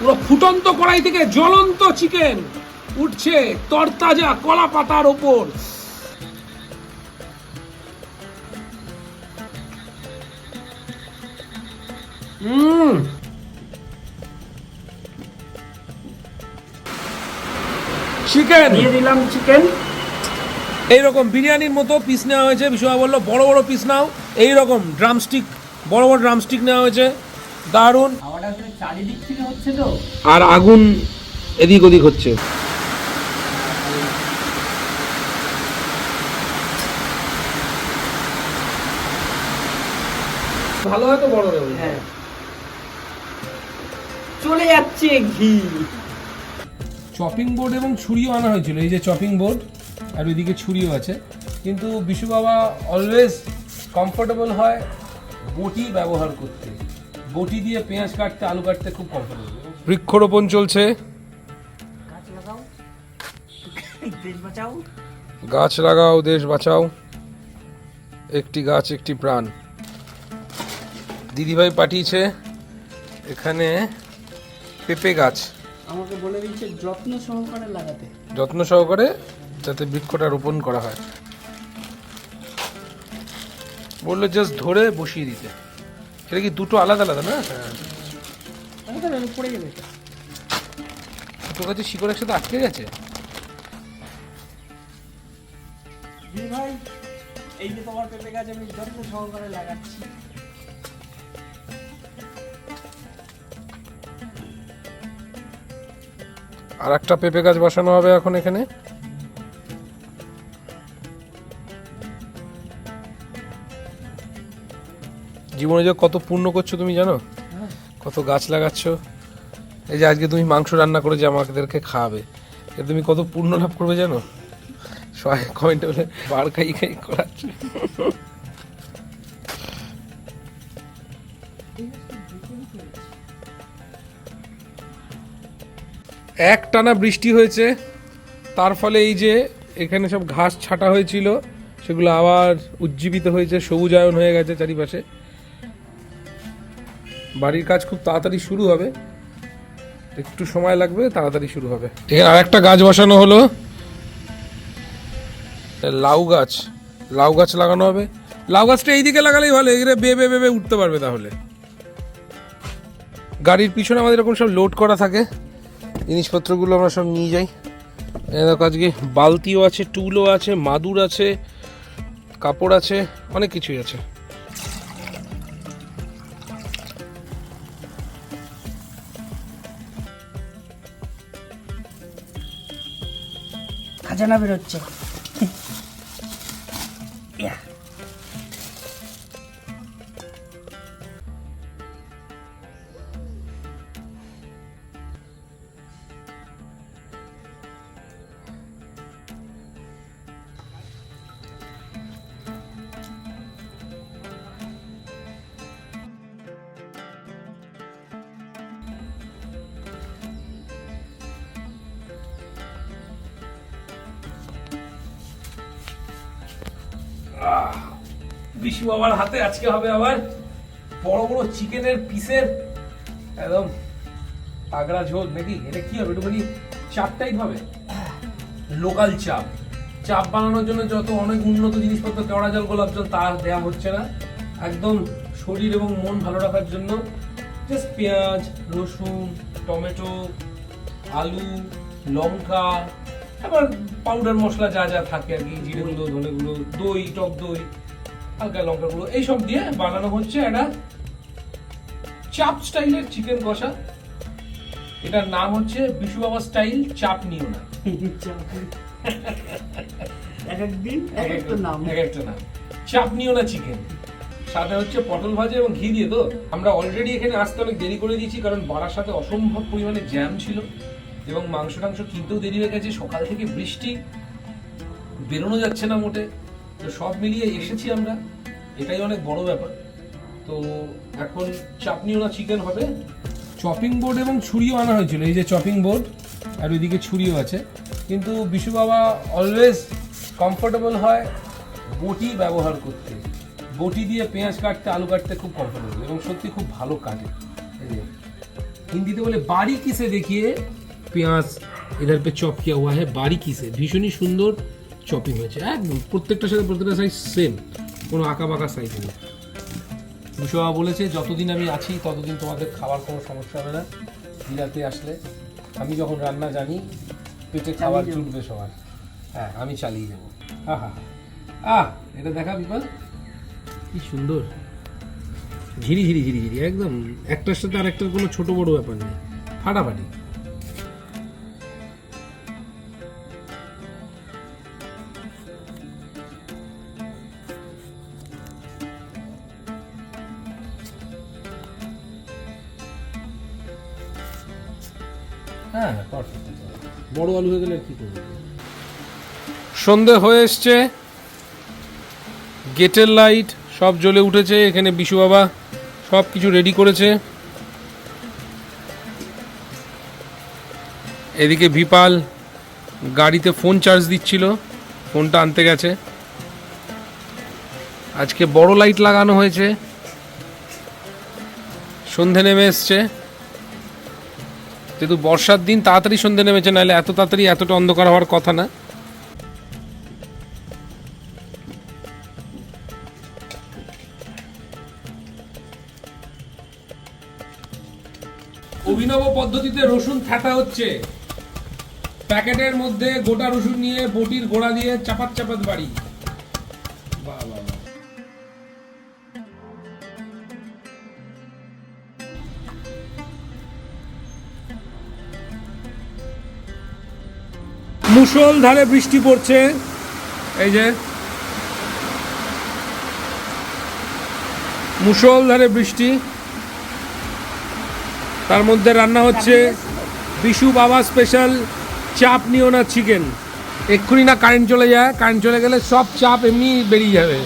পুরো ফুটন্ত কড়াই থেকে জ্বলন্ত চিকেন উঠছে তরতাজা কলা পাতার ওপর। হুম চিকেন। দিয়ে দিলাম চিকেন। এইরকম বিরিয়ানির মতো পিস নেওয়া হয়েছে। বিশ্ববা বলল বড় বড় পিস নাও। এইরকম ড্রামস্টিক বড় বড় ড্রামস্টিক নেওয়া হয়েছে। দারুণ। খাওয়াটা আসলে চারিদিক থেকে হচ্ছে তো। আর আগুন এদিক ওদিক হচ্ছে। ভালো হয় তো বড় হ্যাঁ। চলে যাচ্ছে ঘি। চপিং বোর্ড এবং ছুরিও আনা হয়েছিল। এই যে চপিং বোর্ড আর ওইদিকে ছুরিও আছে। কিন্তু বিশু বাবা অলওয়েজ কমফোর্টেবল হয় বটি ব্যবহার করতে। বটি দিয়ে পেঁয়াজ কাটতে আলু কাটতে খুব কমফোর্টেবল বৃক্ষরোপণ চলছে। গাছ লাগাও। দেশ বাঁচাও। গাছ লাগাও দেশ বাঁচাও। একটি গাছ একটি প্রাণ। দিদিভাই পাঠিয়েছে এখানে পেঁপে গাছ। আমাকে বলে দিচ্ছে যত্ন সহকারে লাগাতে। যত্ন সহকারে যাতে বৃক্ষটা রোপণ করা হয়। বলল জাস্ট ধরে বসিয়ে দিতে। এটা কি দুটো আলাদা আলাদা না? হ্যাঁ। পড়ে যাবে তোর কাছে শিকড় একসাথে আটকে গেছে? ভাই এই যে তোমার পেঁপে গাছ আমি যত্ন সহকারে লাগাচ্ছি। আর একটা পেঁপে গাছ বসানো হবে এখন এখানে? জীবনে যে কত পূর্ণ করছ তুমি জানো? কত গাছ লাগাচ্ছ। এই যে আজকে তুমি মাংস রান্না করে যে আমাদেরকে খাওয়াবে এ তুমি কত পূর্ণ লাভ করবে জানো? সবাই কমেন্টে বলে বার খাই খাই, করাচ্ছ। এক টানা বৃষ্টি হয়েছে, তার ফলে এই যে এখানে সব ঘাস ছাটা হয়েছিল, সেগুলো আবার উজ্জীবিত হয়েছে, সবুজায়ন হয়ে গেছে চারিপাশে। বাড়ির কাজ খুব তাড়াতাড়ি শুরু হবে। একটু সময় লাগবে তাড়াতাড়ি শুরু হবে। এখানে আরেকটা গাছ বসানো হলো। লাউ গাছ। লাউ গাছ লাগানো হবে। লাউ গাছটা এইদিকে লাগালেই ভালো এগুলো বেবে বেবে উঠতে পারবে তাহলে। গাড়ির পিছনে আমাদের এরকম সব লোড করা থাকে। জিনিসপত্রগুলো আমরা সব নিয়ে যাই। দেখো আজকে বালতিও আছে টুলও আছে মাদুর আছে কাপড় আছে অনেক কিছুই আছে। বেরোচ্ছে ইয়া। বিশু বাবার হাতে, আজকে হবে আবার বড় বড় চিকেনের পিসের একদম আগড়া ঝোল, নাকি? এটা কি হবে? একটুখানি চাপ টাইপ হবে? লোকাল চাপ। চাপ বানানোর জন্য যত অনেক উন্নত জিনিসপত্র, কেওড়া জল, গোলাপ জল তা দেওয়া হচ্ছে না। একদম শরীর এবং মন ভালো রাখার জন্য জাস্ট পেঁয়াজ, রসুন, টমেটো, আলু, লঙ্কা, আবার পাউডার মশলা যা যা থাকে আর কি, জিরে গুঁড়ো, ধনে গুঁড়ো, দই, টক দই। হালকা লঙ্কা গুঁড়ো। এইসব দিয়ে বানানো হচ্ছে একটা চাপ স্টাইলের চিকেন কষা। এটার নাম হচ্ছে বিশু বাবা স্টাইল চাপ নিও না। এক এক এক একটা নাম। এক একটা নাম। চাপ নিও না চিকেন। সাথে হচ্ছে পটল ভাজা এবং ঘি দিয়ে তো। আমরা অলরেডি এখানে আসতে অনেক দেরি করে দিয়েছি কারণ বাড়ার সাথে অসম্ভব পরিমাণে জ্যাম ছিল এবং মাংস টাংস কিনতেও দেরি হয়ে গেছে। সকাল থেকে বৃষ্টি বেরোনো যাচ্ছে না মোটে। তো সব মিলিয়ে এসেছি আমরা। এটাই অনেক বড় ব্যাপার। তো এখন চাপনিও না চিকেন হবে। চপিং বোর্ড এবং ছুরিও আনা হয়েছিল। এই যে চপিং বোর্ড আর ওইদিকে ছুরিও আছে। কিন্তু বিশু বাবা অলওয়েজ কমফোর্টেবল হয় বটি ব্যবহার করতে। বটি দিয়ে পেঁয়াজ কাটতে, আলু কাটতে খুব কমফোর্টেবল এবং সত্যি খুব ভালো কাটে। হিন্দিতে বলে, বাড়ি কিসে দেখিয়ে পেঁয়াজ এদের পে চপ কিয়া হুয়া হ্যাঁ বাড়ি কিসে? ভীষণই সুন্দর চপিং হয়েছে একদম। প্রত্যেকটার সাথে প্রত্যেকটা সাইজ সেম কোনো আঁকা বাঁকা সাইজ নেই। বিশ্ববাবা বলেছে যতদিন আমি আছি ততদিন তোমাদের খাবার কোনো সমস্যা হবে না। বিরাতে আসলে আমি যখন রান্না জানি পেটে খাবার জুটবে সবার। হ্যাঁ আমি চালিয়ে যাব। আহা আহ এটা দেখা বিপাল কি সুন্দর। ঝিরি ঝিরি ঝিরি ঝিরি একদম। একটার সাথে আরেকটার কোনো ছোট বড় ব্যাপার নেই। ফাটাফাটি। হ্যাঁ perfect। বড় আলু হয়ে গেলে আর কি করব? সন্ধে হয়ে এসছে। গেটের লাইট সব জ্বলে উঠেছে এখানে বিশু বাবা সব কিছু রেডি করেছে। এদিকে ভিপাল গাড়িতে ফোন চার্জ দিচ্ছিল ফোনটা আনতে গেছে। আজকে বড় লাইট লাগানো হয়েছে। সন্ধে নেমে এসছে। যেহেতু বর্ষার দিন তাড়াতাড়ি সন্ধে নেমেছে, নাহলে এত তাড়াতাড়ি এতটা অন্ধকার হওয়ার কথা না। অভিনব পদ্ধতিতে রসুন থাটা হচ্ছে। প্যাকেটের মধ্যে গোটা রসুন নিয়ে বটির গোড়া দিয়ে চাপাত চাপাত বাড়ি। মুষলধারে বৃষ্টি পড়ছে। এই যে। মুষলধারে বৃষ্টি। তার মধ্যে রান্না হচ্ছে বিশু বাবা স্পেশাল চাপ নিও না চিকেন এক্ষুনি না কারেন্ট চলে যায় কারেন্ট চলে গেলে সব চাপ এমনি বেরিয়ে যাবে।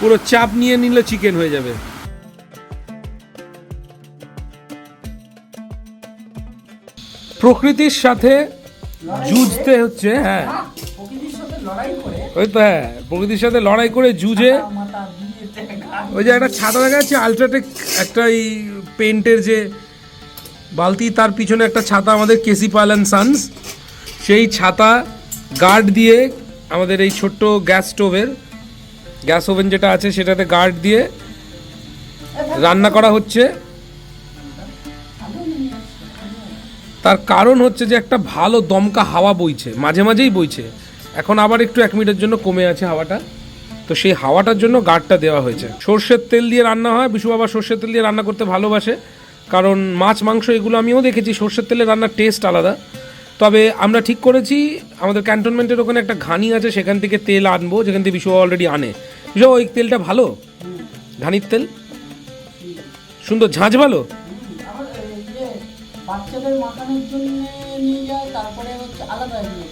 পুরো চাপ নিয়ে নিলে চিকেন হয়ে যাবে। প্রকৃতির সাথে যুঝতে হচ্ছে হ্যাঁ। ওই তো হ্যাঁ প্রকৃতির সাথে লড়াই করে ঘাট ওই যে একটা ছাতা দেখা যাচ্ছে আলট্রাটেক একটা এই পেন্টের যে বালতি, তার পিছনে একটা ছাতা আমাদের কেসি পাল অ্যান্ড সানস সেই ছাতা গার্ড দিয়ে আমাদের এই ছোট্ট গ্যাস স্টোভের গ্যাস ওভেন যেটা আছে, সেটাতে গার্ড দিয়ে রান্না করা হচ্ছে। তার কারণ হচ্ছে যে একটা ভালো দমকা হাওয়া বইছে মাঝে মাঝেই বইছে। এখন আবার একটু এক মিনিটের জন্য কমে আছে হাওয়াটা। তো সেই হাওয়াটার জন্য গার্ডটা দেওয়া হয়েছে। সর্ষের তেল দিয়ে রান্না হয় বিশু বাবা সর্ষের তেল দিয়ে রান্না করতে ভালোবাসে। কারণ মাছ মাংস এগুলো আমিও দেখেছি সর্ষের তেলে রান্নার টেস্ট আলাদা। তবে আমরা ঠিক করেছি আমাদের ক্যান্টনমেন্টের ওখানে একটা ঘানি আছে সেখান থেকে তেল আনব যেখান থেকে বিশু অলরেডি আনে। বিশু ওই তেলটা ভালো? ঘানির তেল? সুন্দর ঝাঁঝ ভালো? বাচ্চাদের মাখানোর জন্য নিয়ে যায় তারপরে হচ্ছে আলাদা করে।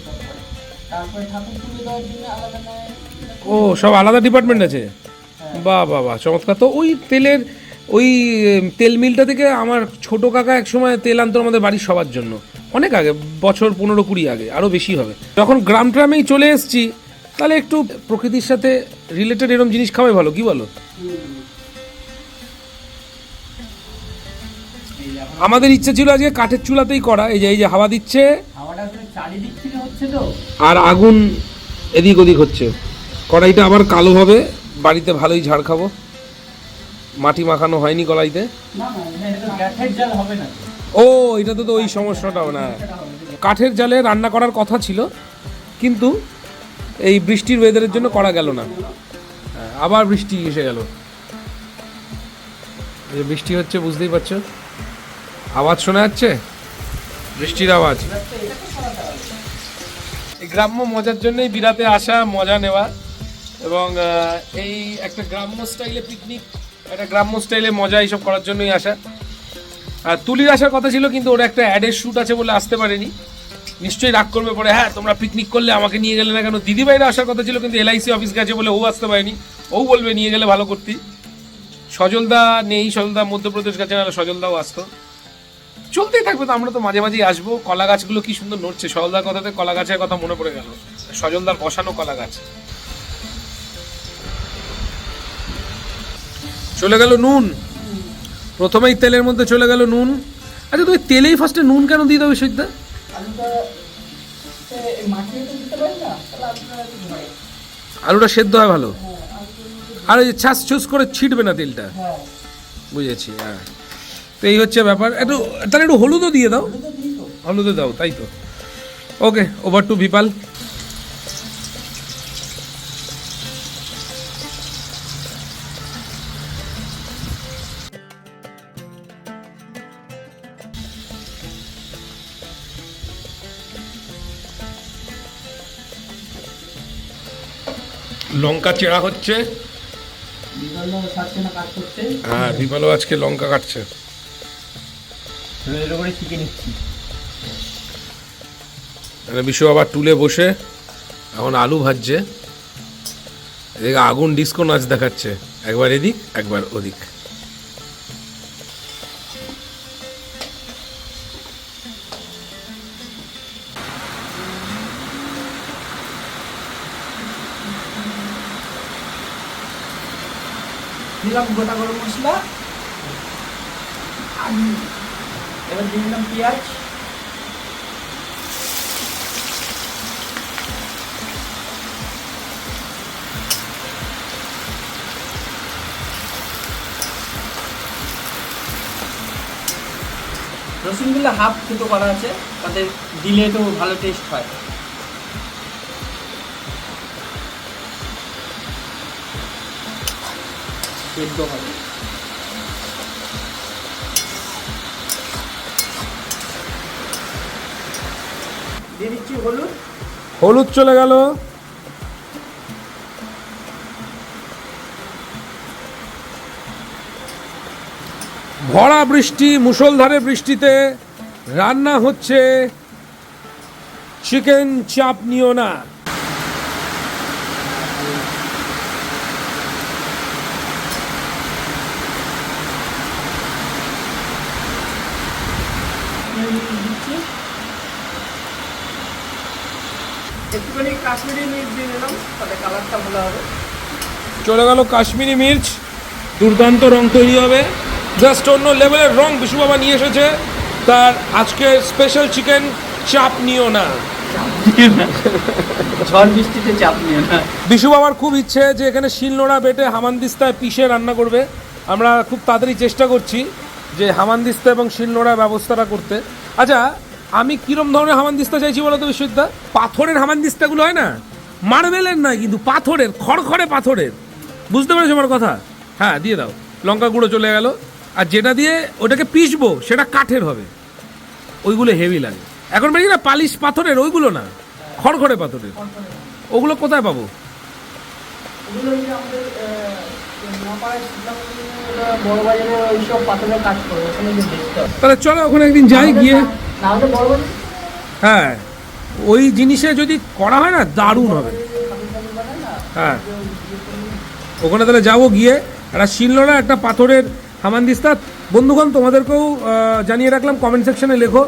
তারপরে ঠাকুর তুলে দেওয়ার জন্য আলাদা নেয়। ও সব আলাদা ডিপার্টমেন্ট আছে? বাহ বাহ বাহ চমৎকার। তো ওই তেলের ওই তেল মিলটা থেকে আমার ছোট কাকা এক সময় তেল আনতো আমাদের বাড়ির সবার জন্য। অনেক আগে বছর পনেরো কুড়ি আগে আরও বেশি হবে। যখন গ্রাম ট্রামেই চলে এসেছি তাহলে একটু প্রকৃতির সাথে রিলেটেড এরকম জিনিস খাওয়াই ভালো কি বলো? আমাদের ইচ্ছে ছিল আজকে কাঠের চুলাতেই করা এই যে এই যে হাওয়া দিচ্ছে। হাওয়াটা আসলে চারিদিক থেকে হচ্ছে তো। আর আগুন এদিক ওদিক হচ্ছে। কড়াইটা আবার কালো হবে বাড়িতে ভালোই ঝাড় খাব। মাটি মাখানো হয়নি কড়াইতে। না না এটা গ্যাসের জাল হবে না ও এটাতে তো ওই সমস্যাটাও না। কাঠের জালে রান্না করার কথা ছিল কিন্তু এই বৃষ্টির ওয়েদারের জন্য করা গেল না। আবার বৃষ্টি এসে গেল। এই বৃষ্টি হচ্ছে বুঝতেই পারছ? আওয়াজ শোনা যাচ্ছে? বৃষ্টির আওয়াজ। এই গ্রাম্য মজার জন্যই বিরাতে আসা, মজা নেওয়া এবং এই একটা গ্রাম্য স্টাইলে পিকনিক একটা গ্রাম্য স্টাইলে মজা এইসব করার জন্যই আসা। আর তুলির আসার কথা ছিল কিন্তু ওর একটা অ্যাডের শ্যুট আছে বলে আসতে পারেনি। নিশ্চয়ই রাগ করবে পরে হ্যাঁ তোমরা পিকনিক করলে আমাকে নিয়ে গেলে না কেন? দিদিভাইরা আসার কথা ছিল কিন্তু এলআইসি অফিস গেছে বলে ও আসতে পারেনি। ও বলবে, নিয়ে গেলে ভালো করতি। সজলদা নেই, সজলদা মধ্যপ্রদেশ গেছে, নাহলে সজলদাও আসতো। চলতেই থাকবে তো আমরা তো মাঝে মাঝেই আসব। কলা গাছগুলো কি সুন্দর নড়ছে। সজলদার কথাতে কলা গাছের কথা মনে পড়ে গেল। সজলদার বসানো কলা গাছ। চলে গেল নুন। প্রথমেই তেলের মধ্যে চলে গেল নুন। আচ্ছা তুমি তেলেই ফার্স্টে নুন কেন দিয়ে দাও বিশ্বজিৎ আলুটা সেদ্ধ হয় ভালো। হ্যাঁ আর ওই ছাস ছুস করে ছিটবে না তেলটা? হ্যাঁ। বুঝেছি হ্যাঁ। তো এই হচ্ছে ব্যাপার। একটু তাহলে একটু হলুদও দিয়ে দাও। হলুদও দাও তাই তো। ওকে ওভার টু ভিপাল লঙ্কা চেরা হচ্ছে। করতে। হ্যাঁ বিপালও আজকে লঙ্কা কাটছে। এর করে শিখে নিচ্ছি। বিশ্ব আবার টুলে বসে এখন আলু ভাজছে। এদিকে আগুন ডিস্কো নাচ দেখাচ্ছে। একবার এদিক একবার ওদিক। দিলাম গোটা গরম মশলা। এবার দিয়ে দিলাম পেঁয়াজ। রসুনগুলো হাফ ফুটো করা আছে, তাতে দিলে তো ভালো টেস্ট হয়। সেদ্ধ হবে। হলুদ? হলুদ চলে গেল। ভরা বৃষ্টি মুষলধারে বৃষ্টিতে রান্না হচ্ছে চিকেন চাপ নিও না। দিচ্ছি। একটুখানি কাশ্মীরি মির্চ দিয়ে দিলাম তাতে কালারটা ভালো হবে। চলে গেল কাশ্মীরি মির্চ। দুর্দান্ত রং তৈরি হবে। জাস্ট অন্য লেভেলের রং বিশু বাবা নিয়ে এসেছে। তার আজকে স্পেশাল চিকেন চাপ নিও না। ঝড় বৃষ্টিতে চাপ নিয়ে না। বিশু বাবার খুব ইচ্ছে যে এখানে শিলনোড়া বেটে হামানদিস্তায় পিষে রান্না করবে। আমরা খুব তাড়াতাড়ি চেষ্টা করছি যে হামানদিস্তা এবং শিলনোড়া ব্যবস্থাটা করতে। আচ্ছা আমি কিরম ধরনের হামানদিস্তা চাইছি বলো তো বিশ্বজিৎদা পাথরের হামানদিস্তাগুলো হয় না? মার্বেলের নয় কিন্তু পাথরের খড়খড়ে পাথরের। বুঝতে পেরেছ আমার কথা? হ্যাঁ দিয়ে দাও। লঙ্কা গুঁড়ো চলে গেল। আর যেটা দিয়ে ওটাকে পিষবো সেটা কাঠের হবে। ওইগুলো হেভি লাগে। এখন বেরিয়ে না পালিশ পাথরের ওইগুলো না। খড়খড়ে পাথরের। ওগুলো কোথায় পাবো? তাহলে চলো ওখানে একদিন যাই গিয়ে না হ্যাঁ ওই জিনিসে যদি করা হয় না, দারুণ হবে। হ্যাঁ ওখানে তাহলে যাব গিয়ে। একটা শিলনোড়া, একটা পাথরের হামানদিস্তা। বন্ধুগণ, তোমাদেরকেও জানিয়ে রাখলাম কমেন্ট সেকশনে লেখো।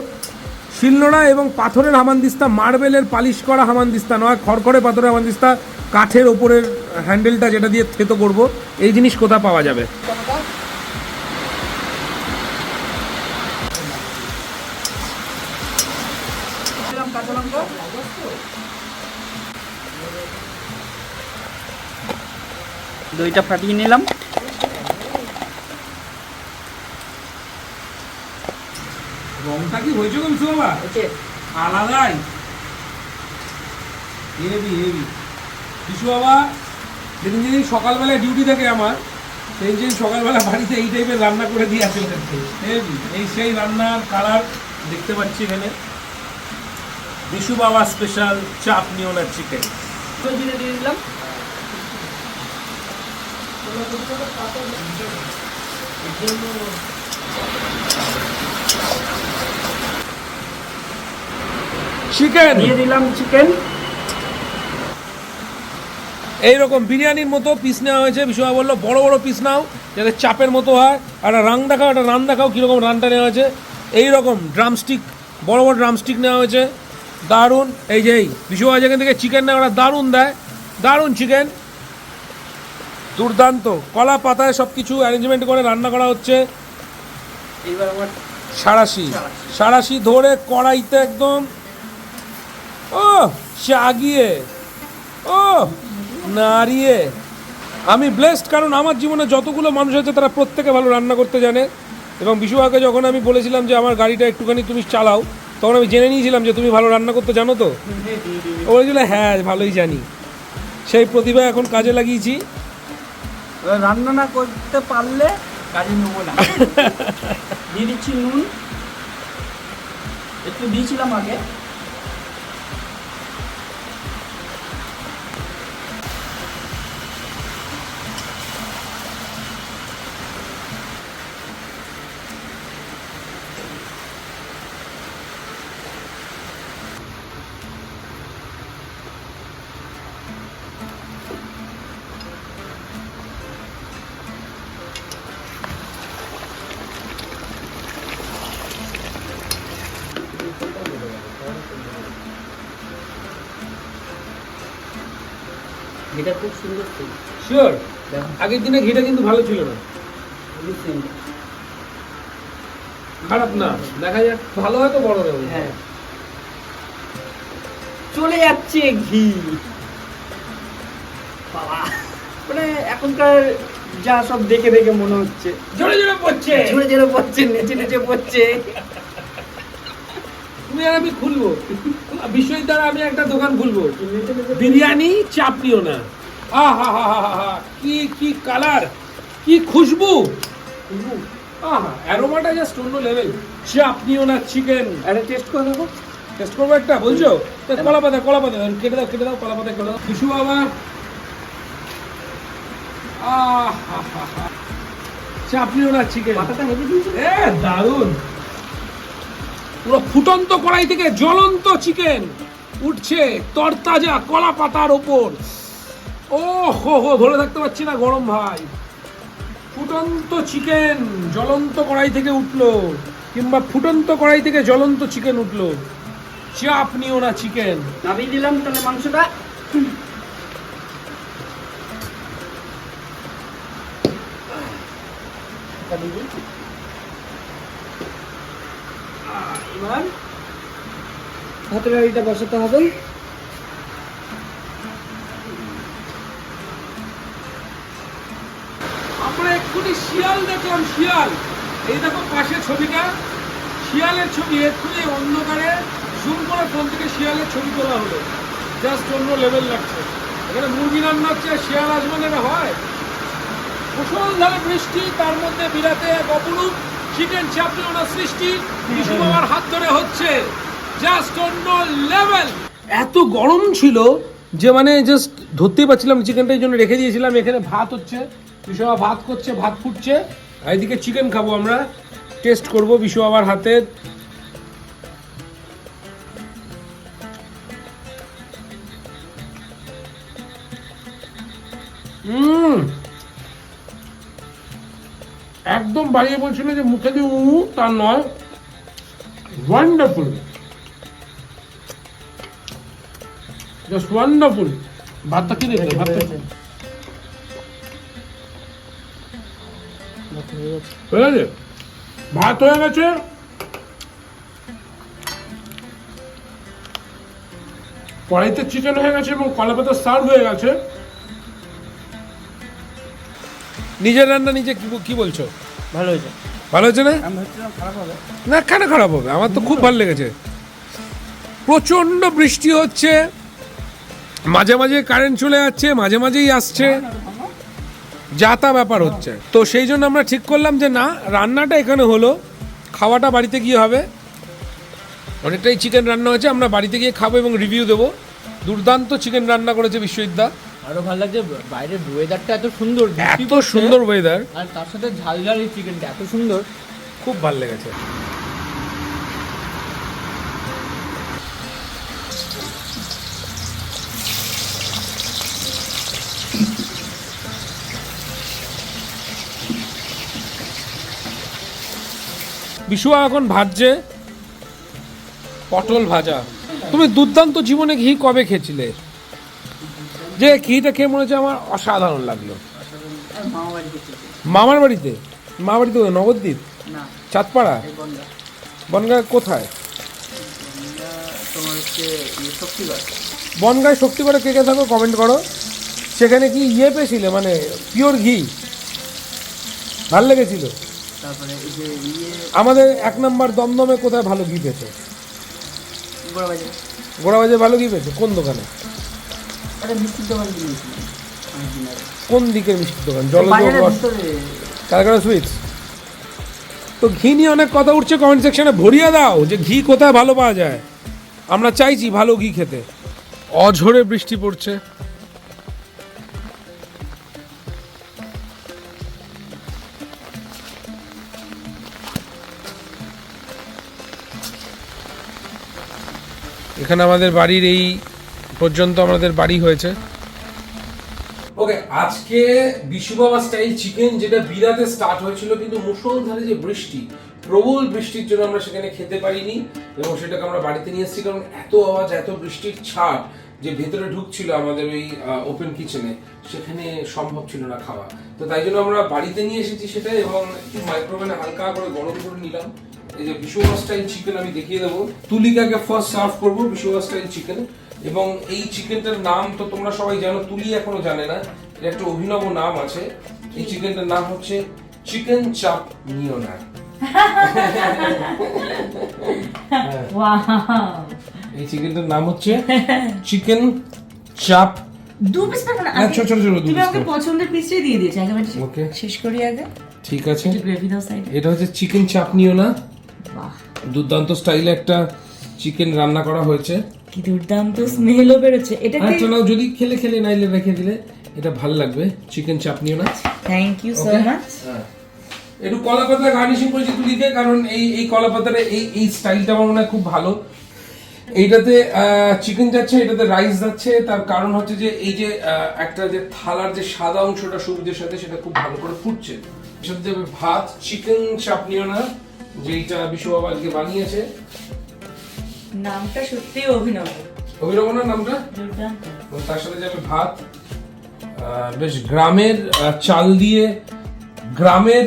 শিলনোড়া এবং পাথরের হামানদিস্তা, মার্বেলের পালিশ করা হামানদিস্তা নয়, খড়খড়ে পাথরের হামানদিস্তা, কাঠের ওপরের হ্যান্ডেলটা যেটা দিয়ে থেতো করব, এই জিনিস কোথা পাওয়া যাবে দিলাম কাঁচা লঙ্কা দইটা ফাটিয়ে নিলাম। রংটা কি হয়েছে বাবা? আলাদাই। Heavy heavy. বিশু বাবা যেদিন যেদিন সকালবেলায় ডিউটি থাকে আমার সেই দিন সকালবেলা বাড়িতে এই টাইপের রান্না করে দিয়ে আসে হেভি। এই সেই রান্নার কালার দেখতে পাচ্ছি এখানে। বিশু বাবা স্পেশাল চাপ নিওনা চিকেন দিয়ে দিলাম। চিকেন দিয়ে দিলাম চিকেন এইরকম বিরিয়ানির মতো পিস নেওয়া হয়েছে। বিশ্ববাবু বলল বড় বড় পিস নাও যাতে চাপের মতো হয়। একটা রান দেখাও একটা রান দেখাও কীরকম রানটা নেওয়া হয়েছে। এইরকম ড্রামস্টিক বড় বড় ড্রামস্টিক নেওয়া হয়েছে। দারুণ। এই যে এই বিশ্ববাবু যেখান থেকে চিকেন নেওয়া ওরা দারুণ দেয়। দারুণ চিকেন দুর্দান্ত কলা পাতায় সব কিছু অ্যারেঞ্জমেন্ট করে রান্না করা হচ্ছে। এইবার আমার সাড়াশি সাড়াশি ধরে কড়াইতে একদম ও চাগিয়ে ও নাড়িয়ে। আমি ব্লেসড কারণ আমার জীবনে যতগুলো মানুষ আছে তারা প্রত্যেকে ভালো রান্না করতে জানে। এবং বিশুয়াকে যখন আমি বলেছিলাম যে আমার গাড়িটা একটুখানি তুমি চালাও তখন আমি জেনে নিয়েছিলাম যে তুমি ভালো রান্না করতে জানো তো? ও বলেছিল হ্যাঁ ভালোই জানি। সেই প্রতিভা এখন কাজে লাগিয়েছি। রান্না না করতে পারলে কাজে নেব না। দিয়ে দিচ্ছি নুন। একটু দিয়েছিলাম আগে। এটা খুব সুন্দর সেন্ট শিওর আগের দিনে ঘিটা কিন্তু ভালো ছিল না। খারাপ না। দেখা যাক ভালো হয়তো বড় দেবো হ্যাঁ। চলে যাচ্ছে ঘি। বাবা। মানে এখনকার যা সব দেখে দেখে মনে হচ্ছে। জোরে জোরে পড়ছে। ঝরে ঝরে পড়ছে নেচে নেচে পড়ছে। তুমি আর আমি খুলবো। বিশ্বজিৎ দ্বারা আমি একটা দোকান খুলবো। বিরিয়ানি চাপনিও না। আহা হা হা হা কি কি কালার কি খুশবু? আহা অ্যারোমাটা জাস্ট অন্য লেভেল চাপনিও না চিকেন একটা টেস্ট করে দেখো। টেস্ট করব একটা বলছো? কলা পাতা কলা পাতা কেটে দাও কেটে দাও কলা পাতা কেটে দাও। কিছু বাবা। আহা হা হা চাপনিও না চিকেন পাতাটা হেঁটে দিয়েছে? এ দারুণ পুরো ফুটন্ত কড়াই থেকে জ্বলন্ত চিকেন উঠছে তরতাজা কলা পাতার ওপর। ও হো হো, ধরে থাকতে পারছি না গরম ভাই। ফুটন্ত চিকেন জ্বলন্ত কড়াই থেকে উঠল, কিংবা ফুটন্ত কড়াই থেকে জ্বলন্ত চিকেন উঠল। চাপ নিও না চিকেন নামিয়ে দিলাম তাহলে মাংসটা এটা দিয়ে দিই। আহ, এবার ভাতের হাঁড়িটা বসাতে হবে। আমরা এক্ষুনি শিয়াল দেখলাম শিয়াল। এই দেখো পাশে ছবিটা। শিয়ালের ছবি এক্ষুনি অন্ধকারে জুম করে ফোন থেকে শিয়ালের ছবি তোলা হলো। জাস্ট অন্য লেভেল লাগছে। এখানে মুরগি রান্না হচ্ছে শিয়াল আসবে না এটা হয়। মুসলধারে বৃষ্টি তার মধ্যে বিরাতে এক অপরূপ চিকেন ওনার সৃষ্টি বাবার হাত ধরে হচ্ছে। জাস্ট অন্য লেভেল এত গরম ছিল যে মানে জাস্ট ধরতেই পারছিলাম চিকেনটা এই জন্য রেখে দিয়েছিলাম। এখানে ভাত হচ্ছে বিশু বাবা ভাত করছে, ভাত ফুটছে। আর এদিকে চিকেন খাব আমরা। টেস্ট করব বিশু বাবার হাতের হুম একদম বাড়িয়ে বলছিল যে মুখে দিয়ে তা নয়। ওয়ান্ডারফুল জাস্ট ওয়ান্ডারফুল ভাতটা কি দেখলে ভাতটা হয়ে গেছে? ভাত হয়ে গেছে। কড়াইতে চিকেন হয়ে গেছে এবং কলা পাতা সার্ভ হয়ে গেছে। নিজের রান্না নিজে কি- বলছো? ভালো হয়েছে। ভালো হয়েছে না? না কেন খারাপ হবে? আমার তো খুব ভালো লেগেছে। প্রচণ্ড বৃষ্টি হচ্ছে। মাঝে মাঝে কারেন্ট চলে যাচ্ছে মাঝে মাঝেই আসছে। যা তা ব্যাপার হচ্ছে। তো সেই জন্য আমরা ঠিক করলাম যে না রান্নাটা এখানে হলো। খাওয়াটা বাড়িতে গিয়ে হবে। অনেকটাই চিকেন রান্না হয়েছে আমরা বাড়িতে গিয়ে খাব এবং রিভিউ দেবো। দুর্দান্ত চিকেন রান্না করেছে বিশ্ববিদ্যা আরও ভালো লাগছে বাইরের ওয়েদারটা এত সুন্দর এত সুন্দর ওয়েদার আর তার সাথে ঝাল ঝাল এই চিকেনটা এত সুন্দর। খুব ভালো লেগেছে। বিশুয়া এখন ভাজছে পটল ভাজা। তুমি দুর্দান্ত জীবনে ঘি কবে খেয়েছিলে? যে ঘিটা খেয়ে মনে হচ্ছে আমার অসাধারণ লাগল। মামার বাড়িতে? মা বাড়িতে? নবদ্বীপ? চাঁদপাড়া? বনগাঁ। কোথায়? ইয়ে বনগাঁয় শক্তি করে কে কে থাকো কমেন্ট করো। সেখানে কি ইয়ে পেয়েছিলে? মানে পিওর ঘি? ভালো লেগেছিল? তারপরে এই যে ইয়ে আমাদের এক নম্বর দমদমে কোথায় ভালো ঘি পেয়েছে বড় বাজার গোড়াবাজে ভালো ঘি পেয়েছে কোন দোকানে? একটা মিষ্টির দোকান কিনেছিলাম কোন দিকের মিষ্টির দোকান? জল কালকাটা সুইটস তো ঘি নিয়ে অনেক কথা উঠছে কমেন্ট সেকশনে ভরিয়ে দাও যে ঘি কোথায় ভালো পাওয়া যায়। আমরা চাইছি ভালো ঘি খেতে। অঝরে বৃষ্টি পড়ছে। এখানে আমাদের বাড়ির এই পর্যন্ত আমাদের বাড়ি হয়েছে। ওকে, আজকে বিশুবাবা স্টাইল চিকেন যেটা বিরাতে স্টার্ট হয়েছিল, কিন্তু মুষলধারে যে বৃষ্টি, প্রবল বৃষ্টির জন্য আমরা সেখানে খেতে পারিনি এবং সেটাকে আমরা বাড়িতে নিয়ে এসেছি কারণ এত আওয়াজ, এত বৃষ্টির ছাট যে ভেতরে ঢুকছিল আমাদের ওই ওপেন কিচেনে সেখানে সম্ভব ছিল না খাওয়া। তো তাই জন্য আমরা বাড়িতে নিয়ে এসেছি সেটা এবং একটু মাইক্রোওভেনে হালকা করে গরম করে নিলাম। এই যে স্টাইল চিকেন আমি দেখিয়ে দেবো। তুলিকাকে ফার্স্ট সার্ভ করব স্টাইল চিকেন এবং এই চিকেনটার নাম তো তোমরা সবাই জানো তুলি এখনও জানে না। এর একটা অভিনব নাম আছে। এই চিকেনটার নাম হচ্ছে চিকেন চাপ এই চিকেনটার নাম হচ্ছে চিকেন চাপ দু পিস পাবো না? না, ছোট ছোট ছোট তুমি আমাকে পছন্দের পিসটাই দিয়ে দিয়েছ শেষ করি আগে। ঠিক আছে। গ্রেভি দাও সাইডে এটা হচ্ছে চিকেন চাপ নিওনা বাহ দুর্দান্ত স্টাইলে একটা চিকেন রান্না করা হয়েছে। কি দুর্দান্ত স্মেলও বেরোচ্ছে। এটা নাও যদি খেলে খেলে নাইলে রেখে দিলে এটা ভালো লাগবে। চিকেন নিওনা থ্যাংক ইউ সো মাচ। একটু কলা পাতা গার্নিশিং করেছি কারণ এই এই কলা পাতাটা এই এই স্টাইলটা আমার মনে হয় খুব ভালো। এইটাতে চিকেন যাচ্ছে এটাতে রাইস যাচ্ছে। তার কারণ হচ্ছে যে এই যে একটা যে থালার যে সাদা অংশটা সবুজের সাথে সেটা খুব ভালো করে ফুটছে। ভাত চিকেন চাপনিও না। যেইটা বিশ্ববাবু আজকে বানিয়েছে। নামটা সত্যি অভিনব। অভিনবনার নামটা? দুর্দান্ত। তার সাথে যাবে ভাত বেশ গ্রামের চাল দিয়ে গ্রামের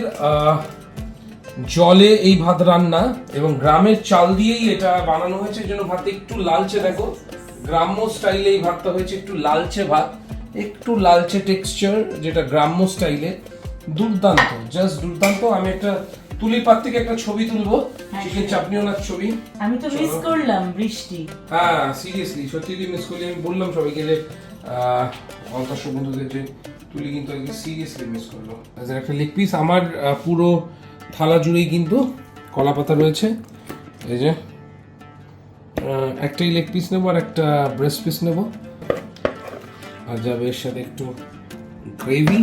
জলে এই ভাত রান্না এবং গ্রামের চাল দিয়েই এটা বানানো হয়েছে। এই জন্য ভাতটা একটু লালচে দেখো। গ্রাম্য স্টাইলে এই ভাতটা হয়েছে একটু লালচে ভাত একটু লালচে টেক্সচার যেটা গ্রাম্য স্টাইলে। দুর্দান্ত জাস্ট দুর্দান্ত। আমি একটা তুলি পাত থেকে একটা ছবি তুলবো। চিকেন চাটনি ওনার ছবি। আমি তো মিস করলাম বৃষ্টি। হ্যাঁ সিরিয়াসলি সত্যি মিস করলি। আমি বললাম সবাইকে যে দর্শক বন্ধুদের যে তুলি কিন্তু আজকে সিরিয়াসলি মিস করল। একটা লেগ পিস আমার পুরো থালা জুড়েই কিন্তু কলা পাতা রয়েছে। এই যে একটাই লেগ পিস নেব আর একটা ব্রেস্ট পিস নেব। আর যাবে এর সাথে একটু গ্রেভি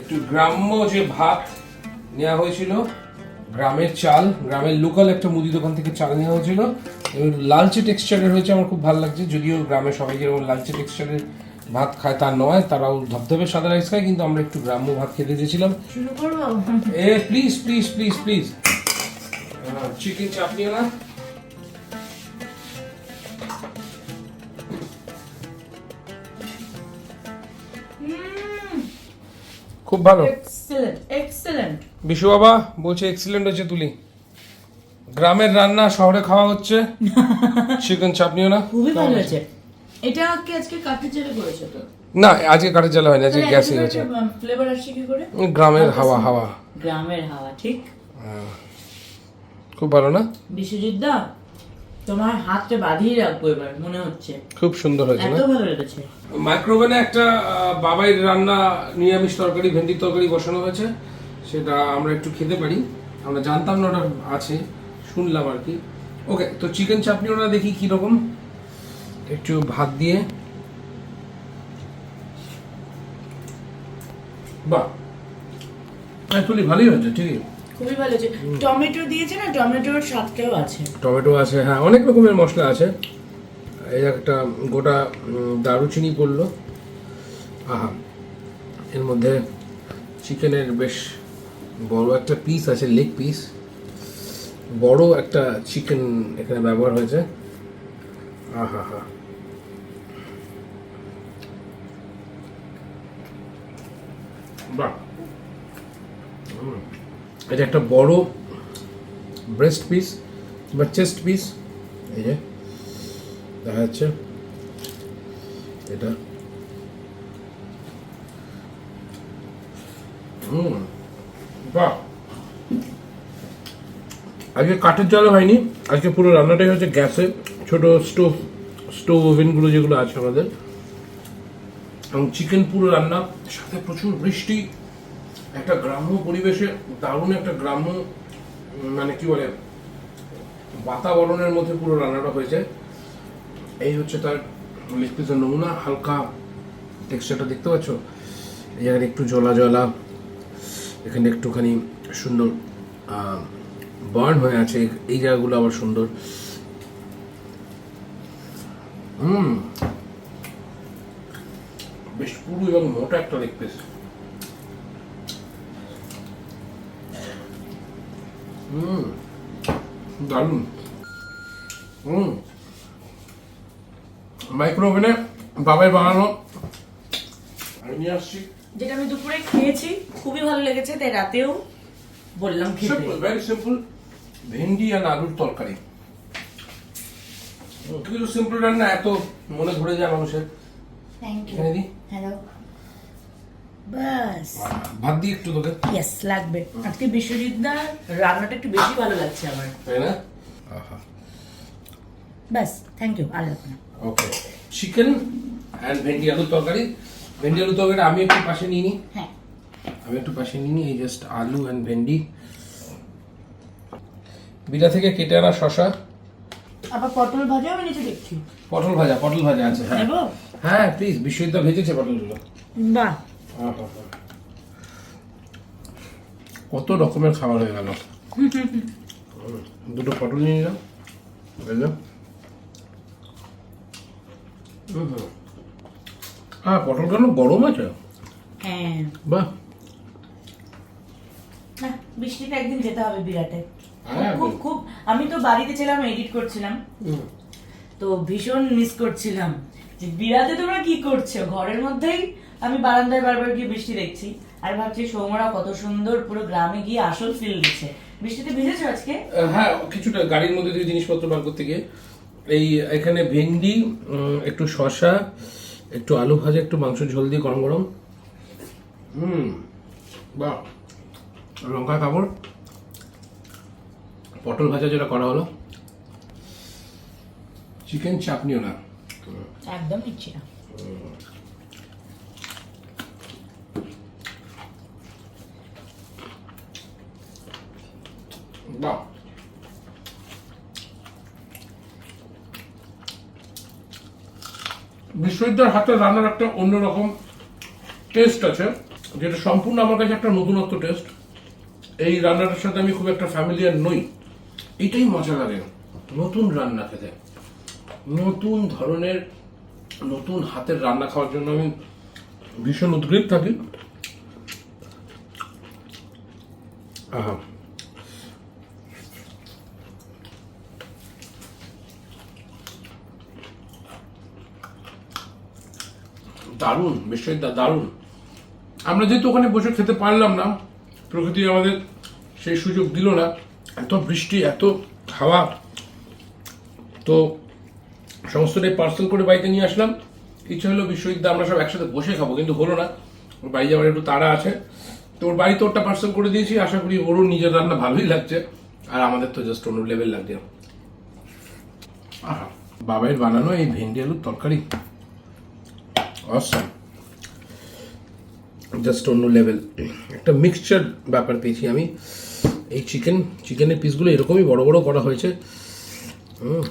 একটু গ্রাম্য যে ভাত নেওয়া হয়েছিল গ্রামের চাল গ্রামের লোকাল একটা মুদি দোকান থেকে চাল নেওয়া হয়েছিল। এবং লালচে টেক্সচারের হয়েছে আমার খুব ভালো লাগছে। যদিও গ্রামে সবাই যেরকম লালচে টেক্সচারের ভাত খায় তা নয় তারাও ধবধবে সাদা রাইস খায় কিন্তু আমরা একটু গ্রাম্য ভাত খেতে চেয়েছিলাম। এ please please please please chicken চাপনি না? খুব ভালো। এক্সেলেন্ট এক্সেলেন্ট বিশু বাবা বলছে এক্সিলেন্ট হচ্ছে তুলি। গ্রামের রান্না শহরে খাওয়া হচ্ছে। চিকেন চাপনিও না। খুবই ভালো হয়েছে। এটা কি আজকে কাঠের জেলে করেছ তো? না আজকে কাঠের জ্বালা হয়নি আজকে গ্যাসে হয়েছে। ফ্লেভার আসছে কি করে? গ্রামের হাওয়া হাওয়া। গ্রামের হাওয়া ঠিক? খুব ভালো না? বিশ্বজিৎ দা তোমার হাতটা বাঁধিয়ে রাখব এবার মনে হচ্ছে। খুব সুন্দর হয়েছে এত ভালো লেগেছে। মাইক্রোওভেনে একটা বাবাই রান্না নিরামিষ তরকারি ভেন্ডির তরকারি বসানো হয়েছে। সেটা আমরা একটু খেতে পারি। আমরা জানতাম না ওটা আছে শুনলাম আর কি। ওকে তো চিকেন চাপনি ওটা দেখি কীরকম। একটু ভাত দিয়ে। বাহ অ্যাকচুয়ালি ভালোই হয়েছে ঠিকই। খুবই ভালো হয়েছে। টমেটো দিয়েছে না টমেটোর স্বাদটাও আছে। টমেটো আছে হ্যাঁ অনেক রকমের মশলা আছে। এই একটা গোটা দারুচিনি পড়ল আহা এর মধ্যে চিকেনের বেশ বড় একটা পিস আছে লেগ পিস বড় একটা চিকেন এখানে ব্যবহার হয়েছে। আহা হা বাহ। এটা একটা বড় ব্রেস্ট পিস বা চেস্ট পিস এই যে, দেখা যাচ্ছে। এটা। হুম। বাহ। আজকে কাঠের জলে হয়নি, আজকে পুরো রান্নাটাই হচ্ছে গ্যাসে, ছোট স্টোভ স্টোভ ওভেনগুলো যেগুলো আছে আমাদের। এবং চিকেন পুরো রান্না, সাথে প্রচুর বৃষ্টি একটা গ্রাম্য পরিবেশে, দারুণ একটা গ্রাম্য মানে কি বলে, বাতাবরণের মধ্যে পুরো রান্নাটা হয়েছে। এই হচ্ছে তার লেগ নমুনা, হালকা টেক্সচারটা দেখতে পাচ্ছ? এই জায়গায় একটু জলা জলা এখানে একটুখানি সুন্দর বার্ন হয়ে আছে। এই জায়গাগুলো আবার সুন্দর। হুম। বেশ পুরু এবং মোটা একটা লেগ পিস হুম, দারুণ। হুম। মাইক্রো ওভেনে বাবাই বানানো। আমি নিয়ে আসছি। যেটা আমি দুপুরে খেয়েছি খুবই ভালো লেগেছে তাই রাতেও বললাম খেতে। সিম্পল ভেরি সিম্পল ভেন্ডি আর আলুর তরকারি। কিছু সিম্পল রান্না এত মনে ধরে যায় মানুষের। থ্যাংক ইউ দি হ্যালো বাস। ভাত দিই একটু তোকে। ইয়েস লাগবে। আজকে বিশ্বজিৎ দা রান্নাটা একটু বেশি ভালো লাগছে আমার। তাই না? আহা। ব্যাস থ্যাংক ইউ আর লাগবে ওকে চিকেন অ্যান্ড ভেন্ডি আলুর তরকারি। ভেন্ডি আলুর তরকারি আমি একটু পাশে নিয়ে নিই। হ্যাঁ। আমি একটু পাশে নিয়ে নিই এই জাস্ট আলু অ্যান্ড ভেন্ডি। বিলা থেকে কেটে আনা শশা আবার পটল ভাজাও আমি নিচে দেখছি। পটল ভাজা পটল ভাজা আছে হ্যাঁ। হ্যাঁ প্লিজ বিশ্বজিৎ ভেজেছে পটলগুলো। বাহ। কত রকমের খাবার হয়ে গেল। দুটো পটল নিয়ে নিলাম বুঝলো হ্যাঁ পটলগুলো গরম আছে? হ্যাঁ। বাহ। না বৃষ্টিতে একদিন যেতে হবে বিরাটে। হ্যাঁ, খুব খুব। আমি তো বাড়িতে ছিলাম এডিট করছিলাম। তো ভীষণ মিস করছিলাম যে বিরাতে তোমরা কি করছ? ঘরের মধ্যেই আমি বারান্দায় বারবার গিয়ে বৃষ্টি দেখছি। আর ভাবছি সৌমরা কত সুন্দর পুরো গ্রামে গিয়ে আসল ফিল দিচ্ছে। বৃষ্টিতে ভিজেছো আজকে? হ্যাঁ কিছুটা গাড়ির মধ্যে দিয়ে জিনিসপত্র বার করতে গিয়ে এই এখানে ভেন্ডি একটু শসা একটু আলু ভাজা একটু মাংস ঝোল দিয়ে গরম গরম। হুম বাহ লঙ্কা কাপড়। পটল ভাজা যেটা করা হলো। চিকেন চাটনিও না। একদম নিচ্ছি না। বাহ বিশ্ববিদ্যালয়ের হাতে রান্নার একটা অন্যরকম টেস্ট আছে, যেটা সম্পূর্ণ আমার কাছে একটা নতুনত্ব টেস্ট এই রান্নাটার সাথে আমি খুব একটা ফ্যামিলিয়ার নই। এটাই মজা লাগে। নতুন রান্না খেতে। নতুন ধরনের, নতুন হাতের রান্না খাওয়ার জন্য আমি ভীষণ উদ্গ্রীব থাকি। আহা। দারুণ বিশ্বজিৎ দারুণ। আমরা যেহেতু ওখানে বসে খেতে পারলাম না, প্রকৃতি আমাদের সেই সুযোগ দিল না। এত বৃষ্টি, এত হাওয়া। তো সমস্তটাই পার্সেল করে বাড়িতে নিয়ে আসলাম। ইচ্ছে হলো বিশ্বজিৎ আমরা সব একসাথে বসে খাব, কিন্তু হলো না। ওর বাড়ি যাওয়ার একটু তাড়া আছে। তো ওর বাড়িতে ওরটা পার্সেল করে দিয়েছি। আশা করি ওরও নিজের রান্না ভালোই লাগছে। আর আমাদের তো জাস্ট অন্য লেভেল লাগছে। বাবাইয়ের বানানো এই ভেন্ডি আলুর তরকারি। অসম জাস্ট অন্য লেভেল একটা মিক্সচার ব্যাপার পেয়েছি আমি। এই চিকেন চিকেনের পিসগুলো এরকমই বড় বড় করা হয়েছে। হুম।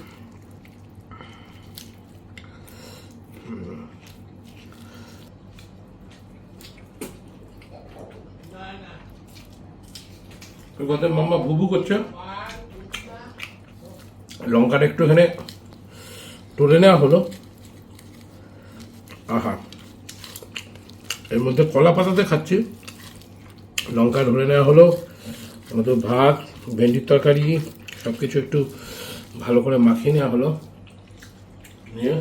মাম্মা ভুবু করছে। লঙ্কাটা একটু এখানে টরে নেওয়া হলো। আহা। এর মধ্যে কলা পাতাতে খাচ্ছি। লঙ্কা ধরে নেওয়া হলো আমাদের ভাত, ভেন্ডির তরকারি সব কিছু একটু ভালো করে মাখিয়ে নেওয়া হলো। নিয়ে